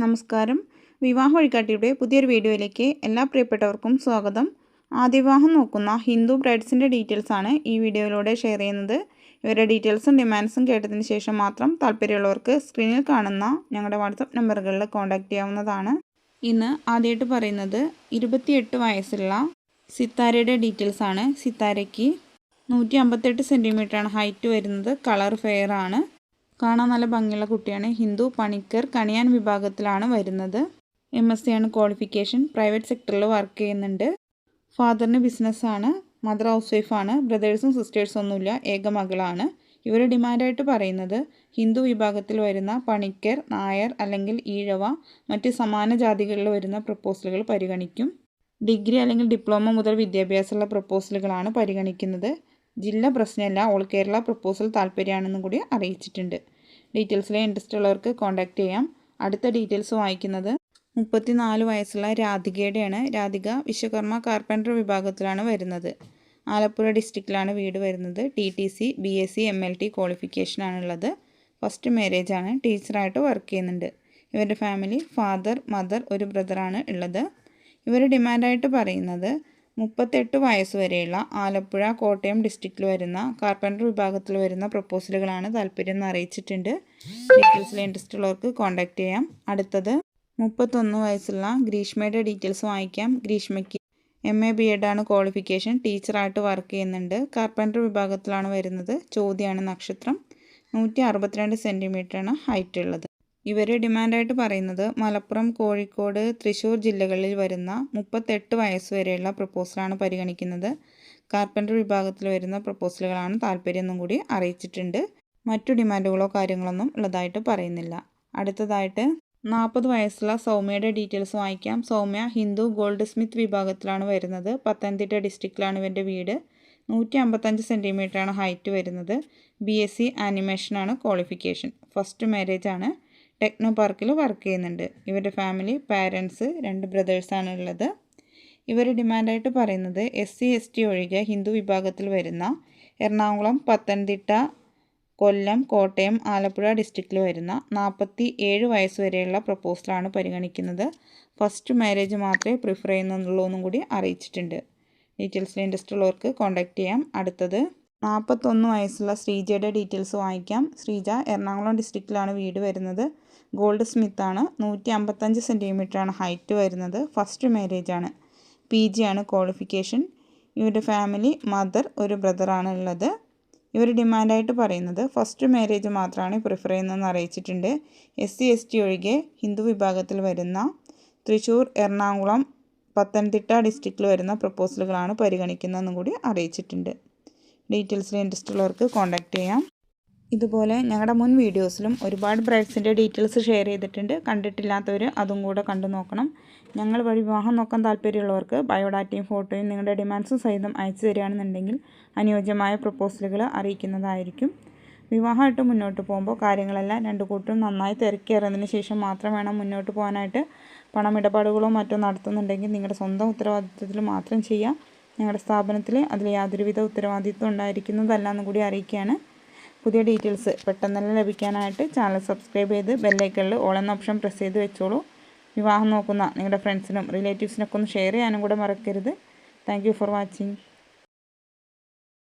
നമസ്കാരം. വിവാഹ വഴികാട്ടിയുടെ പുതിയൊരു വീഡിയോയിലേക്ക് എല്ലാ പ്രിയപ്പെട്ടവർക്കും സ്വാഗതം. ആദ്യവിവാഹം നോക്കുന്ന ഹിന്ദു ബ്രൈഡ്സിന്റെ ആണ് ഈ വീഡിയോയിലൂടെ ഷെയർ ചെയ്യുന്നത്. ഇവരുടെ ഡീറ്റെയിൽസും ഡിമാൻഡ്സും കേട്ടതിന് ശേഷം മാത്രം താല്പര്യമുള്ളവർക്ക് സ്ക്രീനിൽ കാണുന്ന ഞങ്ങളുടെ വാട്സപ്പ് നമ്പറുകളിൽ കോൺടാക്റ്റ് ചെയ്യാവുന്നതാണ്. ഇന്ന് ആദ്യമായിട്ട് പറയുന്നത് ഇരുപത്തിയെട്ട് വയസ്സുള്ള സിത്താരയുടെ ആണ്. സിത്താരയ്ക്ക് നൂറ്റി അമ്പത്തെട്ട് സെന്റിമീറ്ററാണ് ഹൈറ്റ് വരുന്നത്. കളർ ഫെയർ ആണ് കാണാൻ നല്ല ഭംഗിയുള്ള കുട്ടിയാണ്. ഹിന്ദു പണിക്കർ കണിയാൻ വിഭാഗത്തിലാണ് വരുന്നത്. എം എസ് സി ആണ് ക്വാളിഫിക്കേഷൻ പ്രൈവറ്റ് സെക്ടറിൽ വർക്ക് ചെയ്യുന്നുണ്ട് ഫാദറിന് ബിസിനസ്സാണ് മദർ ഹൗസ് വൈഫാണ് ബ്രദേഴ്സും സിസ്റ്റേഴ്സും ഒന്നുമില്ല. ഏക മകളാണ്. ഇവർ ഡിമാൻഡായിട്ട് പറയുന്നത് ഹിന്ദു വിഭാഗത്തിൽ വരുന്ന പണിക്കർ നായർ അല്ലെങ്കിൽ ഈഴവ മറ്റ് സമാന ജാതികളിൽ വരുന്ന പ്രപ്പോസലുകൾ പരിഗണിക്കും. ഡിഗ്രി അല്ലെങ്കിൽ ഡിപ്ലോമ മുതൽ വിദ്യാഭ്യാസമുള്ള പ്രപ്പോസലുകളാണ് പരിഗണിക്കുന്നത്. ജില്ല പ്രശ്നമല്ല. ഓൾ കേരള പ്രപ്പോസൽ താല്പര്യമാണെന്നും കൂടി അറിയിച്ചിട്ടുണ്ട്. ഡീറ്റെയിൽസിൽ ഇൻട്രസ്റ്റ് ഉള്ളവർക്ക് കോൺടാക്റ്റ് ചെയ്യാം. അടുത്ത ഡീറ്റെയിൽസ് വായിക്കുന്നത് മുപ്പത്തിനാല് വയസ്സുള്ള രാധികയുടെയാണ്. രാധിക വിശ്വകർമ്മ കാർപ്പന്റർ വിഭാഗത്തിലാണ് വരുന്നത്. ആലപ്പുഴ ഡിസ്ട്രിക്റ്റിലാണ് വീട് വരുന്നത്. T T C B S C M L T ക്വാളിഫിക്കേഷനാണുള്ളത് first marriage ആണ്. ടീച്ചറായിട്ട് വർക്ക് ചെയ്യുന്നുണ്ട്. ഇവരുടെ ഫാമിലി ഫാദർ മദർ ഒരു ബ്രദറാണ് ഉള്ളത്. ഇവർ ഡിമാൻഡായിട്ട് പറയുന്നത് മുപ്പത്തെട്ട് വയസ്സ് വരെയുള്ള ആലപ്പുഴ കോട്ടയം ഡിസ്ട്രിക്റ്റിൽ വരുന്ന കാർപ്പന്റർ വിഭാഗത്തിൽ വരുന്ന പ്രപ്പോസലുകളാണ് താല്പര്യം എന്ന് അറിയിച്ചിട്ടുണ്ട്. ഡീറ്റെയിൽസിൽ ഇൻട്രസ്റ്റ് ഉള്ളവർക്ക് കോൺടാക്റ്റ് ചെയ്യാം. അടുത്തത് മുപ്പത്തൊന്ന് വയസ്സുള്ള ഗ്രീഷ്മയുടെ ഡീറ്റെയിൽസ് വാങ്ങിക്കാം ഗ്രീഷ്മയ്ക്ക് എം എ ബി എഡാണ് ക്വാളിഫിക്കേഷൻ. ടീച്ചറായിട്ട് വർക്ക് ചെയ്യുന്നുണ്ട്. കാർപ്പന്റർ വിഭാഗത്തിലാണ് വരുന്നത്. ചോദ്യമാണ് നക്ഷത്രം. നൂറ്റി അറുപത്തിരണ്ട് സെന്റിമീറ്ററാണ് ഹൈറ്റ് ഉള്ളത് ഇവർ ഡിമാൻഡായിട്ട് പറയുന്നത് മലപ്പുറം കോഴിക്കോട് തൃശ്ശൂർ ജില്ലകളിൽ വരുന്ന മുപ്പത്തെട്ട് വയസ്സ് വരെയുള്ള പ്രപ്പോസലാണ് പരിഗണിക്കുന്നത്. കാർപ്പന്റർ വിഭാഗത്തിൽ വരുന്ന പ്രപ്പോസലുകളാണ് താല്പര്യം കൂടി അറിയിച്ചിട്ടുണ്ട്. മറ്റു ഡിമാൻഡുകളോ കാര്യങ്ങളൊന്നും ഉള്ളതായിട്ട് പറയുന്നില്ല. അടുത്തതായിട്ട് നാൽപ്പത് വയസ്സുള്ള സൗമ്യയുടെ ഡീറ്റെയിൽസ് വാങ്ങിക്കാം സൗമ്യ ഹിന്ദു ഗോൾഡ് സ്മിത്ത് വിഭാഗത്തിലാണ് വരുന്നത്. പത്തനംതിട്ട ഡിസ്ട്രിക്റ്റിലാണ് ഇവന്റെ വീട്. നൂറ്റി അമ്പത്തഞ്ച് സെന്റിമീറ്ററാണ് ഹൈറ്റ് വരുന്നത്. ബി എസ് സി ആനിമേഷനാണ് ക്വാളിഫിക്കേഷൻ. ഫസ്റ്റ് മാരേജാണ്. ടെക്നോ പാർക്കിൽ വർക്ക് ചെയ്യുന്നുണ്ട്. ഇവരുടെ ഫാമിലി പാരൻസ് രണ്ട് ബ്രദേഴ്സാണ് ഉള്ളത്. ഇവർ ഡിമാൻഡായിട്ട് പറയുന്നത് എസ് സി എസ് ടി ഒഴികെ ഹിന്ദു വിഭാഗത്തിൽ വരുന്ന എറണാകുളം പത്തനംതിട്ട കൊല്ലം കോട്ടയം ആലപ്പുഴ ഡിസ്ട്രിക്റ്റിൽ വരുന്ന നാൽപ്പത്തി ഏഴ് വയസ്സ് വരെയുള്ള പ്രപ്പോസലാണ് പരിഗണിക്കുന്നത്. ഫസ്റ്റ് മാരേജ് മാത്രമേ പ്രിഫർ ചെയ്യുന്നുള്ളൂ എന്നും കൂടി അറിയിച്ചിട്ടുണ്ട്. ഡീറ്റെയിൽസിൽ ഇൻട്രസ്റ്റ് ഉള്ളവർക്ക് കോൺടാക്റ്റ് ചെയ്യാം. അടുത്തത് നാൽപ്പത്തൊന്ന് വയസ്സുള്ള ശ്രീജയുടെ ഡീറ്റെയിൽസ് വാങ്ങിക്കാം ശ്രീജ എറണാകുളം ഡിസ്ട്രിക്റ്റിലാണ് വീട് വരുന്നത്. ഗോൾഡ് സ്മിത്താണ് നൂറ്റി അമ്പത്തഞ്ച് സെന്റിമീറ്ററാണ് ഹൈറ്റ് വരുന്നത്. ഫസ്റ്റ് മാരേജ് ആണ് പി ജി ആണ് ക്വാളിഫിക്കേഷൻ. ഇവരുടെ ഫാമിലി മദർ ഒരു ബ്രദറാണ് ഉള്ളത്. ഇവർ ഡിമാൻഡായിട്ട് പറയുന്നത് ഫസ്റ്റ് മാരേജ് മാത്രമാണ് പ്രിഫർ ചെയ്യുന്നതെന്ന് അറിയിച്ചിട്ടുണ്ട്. എസ് സി എസ് ടി ഒഴികെ ഹിന്ദു വിഭാഗത്തിൽ വരുന്ന തൃശ്ശൂർ എറണാകുളം പത്തനംതിട്ട ഡിസ്ട്രിക്റ്റിൽ വരുന്ന പ്രപ്പോസലുകളാണ് പരിഗണിക്കുന്നതെന്നും കൂടി അറിയിച്ചിട്ടുണ്ട്. ഡീറ്റെയിൽസിൽ ഇൻട്രസ്റ്റ് ഉള്ളവർക്ക് കോൺടാക്റ്റ് ചെയ്യാം. ഇതുപോലെ ഞങ്ങളുടെ മുൻ വീഡിയോസിലും ഒരുപാട് ബ്രൈഡ്സിന്റെ ഡീറ്റെയിൽസ് ഷെയർ ചെയ്തിട്ടുണ്ട്. കണ്ടിട്ടില്ലാത്തവർ അതും കൂടെ കണ്ടു നോക്കണം. ഞങ്ങൾ വഴി വിവാഹം നോക്കാൻ താല്പര്യമുള്ളവർക്ക് ബയോഡാറ്റയും ഫോട്ടോയും നിങ്ങളുടെ ഡിമാൻഡ്സും സഹിതം അയച്ചു തരികയാണെന്നുണ്ടെങ്കിൽ അനുയോജ്യമായ പ്രപ്പോസലുകൾ അറിയിക്കുന്നതായിരിക്കും. വിവാഹമായിട്ട് മുന്നോട്ട് പോകുമ്പോൾ കാര്യങ്ങളെല്ലാം രണ്ട് കൂട്ടും നന്നായി തിരക്കേറിയതിന് ശേഷം മാത്രം വേണം മുന്നോട്ട് പോകാനായിട്ട്. പണമിടപാടുകളോ മറ്റോ നടത്തുന്നുണ്ടെങ്കിൽ നിങ്ങളുടെ സ്വന്തം ഉത്തരവാദിത്വത്തിൽ മാത്രം ചെയ്യാം. ഞങ്ങളുടെ സ്ഥാപനത്തിൽ അതിൽ യാതൊരുവിധ ഉത്തരവാദിത്വം ഉണ്ടായിരിക്കുന്നതല്ല എന്നും കൂടി അറിയിക്കുകയാണ്. പുതിയ ഡീറ്റെയിൽസ് പെട്ടെന്ന് ലഭിക്കാനായിട്ട് ചാനൽ സബ്സ്ക്രൈബ് ചെയ്ത് ബെല്ലൈക്കണിൽ ഓൾ എന്ന ഓപ്ഷൻ പ്രസ് ചെയ്ത് വെച്ചോളൂ. വിവാഹം നോക്കുന്ന നിങ്ങളുടെ ഫ്രണ്ട്സിനും റിലേറ്റീവ്സിനൊക്കെ ഒന്ന് ഷെയർ ചെയ്യാനും കൂടെ മറക്കരുത്. Thank for watching.